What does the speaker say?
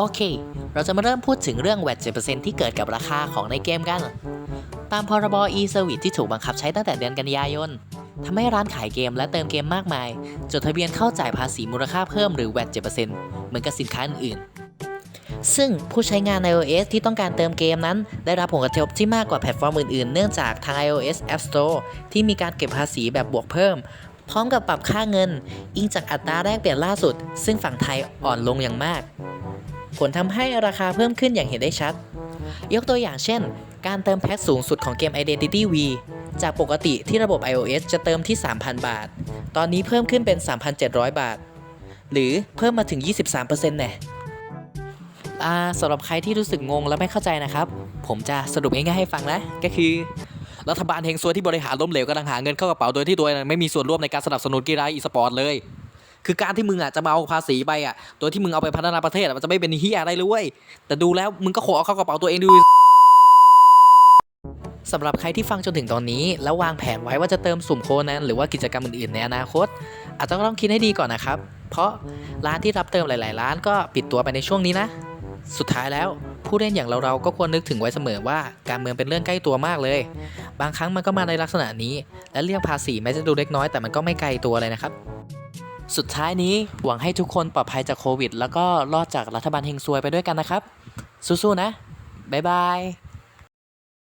โอเค เราจะมาเริ่มพูดถึงเรื่องแวด7%ที่เกิดกับราคาของในเกมกัน ตามพรบ e-service ที่ถูกบังคับใช้ตั้งแต่เดือนกันยายนทำให้ร้านขายเกมและเติมเกมมากมาย จดทะเบียนเข้าจ่ายภาษีมูลค่าเพิ่มหรือแวด7%เหมือนกับสินค้าอื่นๆ ซึ่งผู้ใช้งาน iOS ที่ต้องการเติมเกมนั้น ได้รับผลกระทบที่มากกว่าแพลตฟอร์มอื่นๆ เนื่องจากทาง iOS App Store ที่มีการเก็บภาษีแบบบวกเพิ่ม พร้อมกับปรับค่าเงิน อิงจากอัตราแลกเปลี่ยนล่าสุด ซึ่งฝั่งไทยอ่อนลงอย่างมาก ผลทำให้ราคาเพิ่มขึ้นอย่างเห็นได้ชัด ยกตัวอย่างเช่น การเติมแพ็คสูงสุดของเกม Identity V จากปกติที่ระบบ iOS จะเติมที่ 3,000 บาท ตอนนี้เพิ่มขึ้นเป็น 3,700 บาท หรือเพิ่มมาถึง 23%แน่อ่าสำหรับใครที่รู้สึกงงและไม่เข้าใจนะครับ ผมจะสรุปง่ายๆให้ฟังนะ ก็คือ รัฐบาลเฮงซวยที่บริหารล้มเหลวกำลังหาเงินเข้ากระเป๋าโดยที่ตัวเองไม่มีส่วนร่วมในการสนับสนุนกีฬาอีสปอร์ตเลย คือการที่มึงอะจะมาเอาภาษีไปอะโดยที่มึงเอาไปพัฒนาประเทศอะมันจะไม่เป็นเฮียอะไรเลยเว้ยแต่ดูแล้วมึงก็ขอเอาเข้ากระเป๋าตัวเองดูสำหรับใครที่ฟังจนถึงตอนนี้ แล้ววางแผนไว้ว่าจะเติมสุ่มโคนันหรือว่ากิจกรรมอื่นๆในอนาคต อาจจะต้องคิดให้ดีก่อนนะครับ เพราะร้านที่รับเติมหลาย ๆ ร้านก็ปิดตัวไปในช่วงนี้นะ สุดท้ายแล้วผู้เล่นอย่างเราๆก็ควรนึกถึงไว้เสมอว่าการเมืองเป็นเรื่องใกล้ตัวมากเลย บางครั้งมันก็มาในลักษณะนี้ และเรื่องภาษีแม้จะดูเล็กน้อยแต่มันก็ไม่ไกลตัวเลยนะครับ สุดท้ายนี้หวังให้ทุกคนปลอดภัยจากโควิด แล้วก็รอดจากรัฐบาลเฮงซวยไปด้วยกันนะครับ สู้ๆนะ บ๊ายบาย